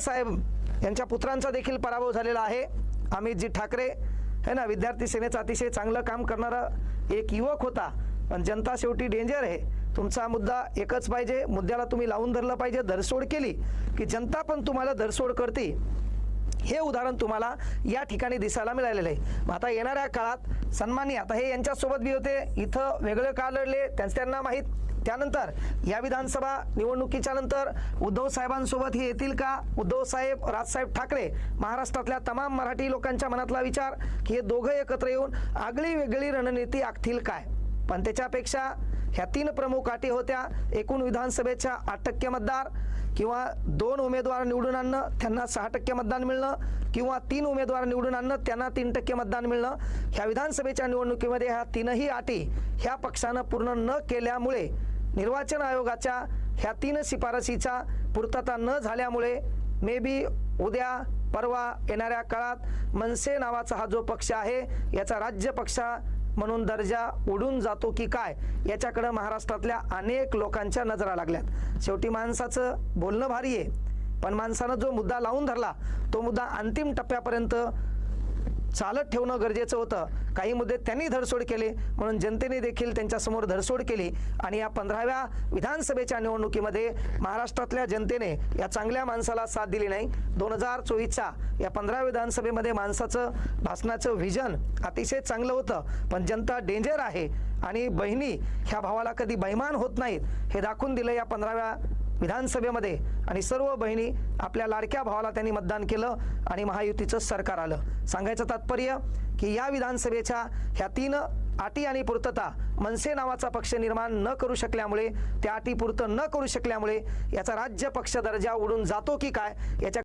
साहेब यांच्या पुत्रांचा देखील पराभव झालेला आहे. अमितजी ठाकरे है ना विद्यार्थी सेनेचं अतिशय चांगलं काम करणारा एक युवक होता. पण जनता शेवटी डेंजर आहे. तुमचा मुद्दा एकच पाहिजे. मुद्द्याला तुम्ही लावून धरलं पाहिजे. धरसोड केली की जनता पण तुम्हाला धरसोड करते. हे उदाहरण तुम्हाला या ठिकाणी दिसायला मिळालेलं आहे. मग आता येणाऱ्या काळात सन्मानी आता हे यांच्यासोबत बी होते इथं वेगळं का लढले त्यांचं त्यांना माहीत. त्यानंतर या विधानसभा निवडणुकीच्या नंतर उद्धव साहेबांसोबत हे येतील का? उद्धव साहेब राजसाहेब ठाकरे महाराष्ट्रातल्या तमाम मराठी लोकांच्या मनातला विचार की हे दोघं एकत्र येऊन आगळी वेगळी रणनीती आखतील काय? पण त्याच्यापेक्षा ह्या तीन प्रमुख अटी होत्या. एकूण विधानसभेच्या आठ टक्के मतदार किंवा दोन उमेदवार निवडून आणणं त्यांना सहा टक्के मतदान मिळणं किंवा तीन उमेदवार निवडून आणणं त्यांना तीन टक्के मतदान मिळणं. ह्या विधानसभेच्या निवडणुकीमध्ये ह्या तीनही अटी ह्या पक्षानं पूर्ण न केल्यामुळे निर्वाचन आयोगाच्या ह्या तीन शिफारसीचा पूर्तता न झाल्यामुळे मे बी उद्या परवा येणाऱ्या काळात मनसे नावाचा हा जो पक्ष आहे याचा राज्य पक्षा म्हणून दर्जा उडून जातो की काय याच्याकडं महाराष्ट्रातल्या अनेक लोकांच्या नजरा लागल्यात. शेवटी माणसाचं बोलणं भारी आहे पण माणसानं जो मुद्दा लावून धरला तो मुद्दा अंतिम टप्प्यापर्यंत चालत ठेवणं गरजेचं होतं. काही मुद्दे त्यांनी धडसोड केले म्हणून जनतेने देखील त्यांच्यासमोर धडसोड केली. आणि या पंधराव्या विधानसभेच्या निवडणुकीमध्ये महाराष्ट्रातल्या जनतेने या चांगल्या माणसाला साथ दिली नाही. दोन हजार चोवीसच्या या पंधरा विधानसभेमध्ये माणसाचं भाषणाचं व्हिजन अतिशय चांगलं होतं. पण जनता डेंजर आहे. आणि बहिणी ह्या भावाला कधी बैमान होत नाहीत हे दाखवून दिलं या पंधराव्या विधानसभेमध्ये आणि सर्व बहिणी आपल्या लाडक्या भावाला त्यांनी मतदान केलं आणि महायुतीचं सरकार आलं. सांगायचं तात्पर्य की या विधानसभेच्या ह्या तीन अटी आणि पूर्तता मनसे नावाचा पक्ष निर्माण न करू शकल्यामुळे त्या अटी पूर्त न करू शकल्यामुळे याचा राज्य पक्ष दर्जा उडून जातो की काय? याच्या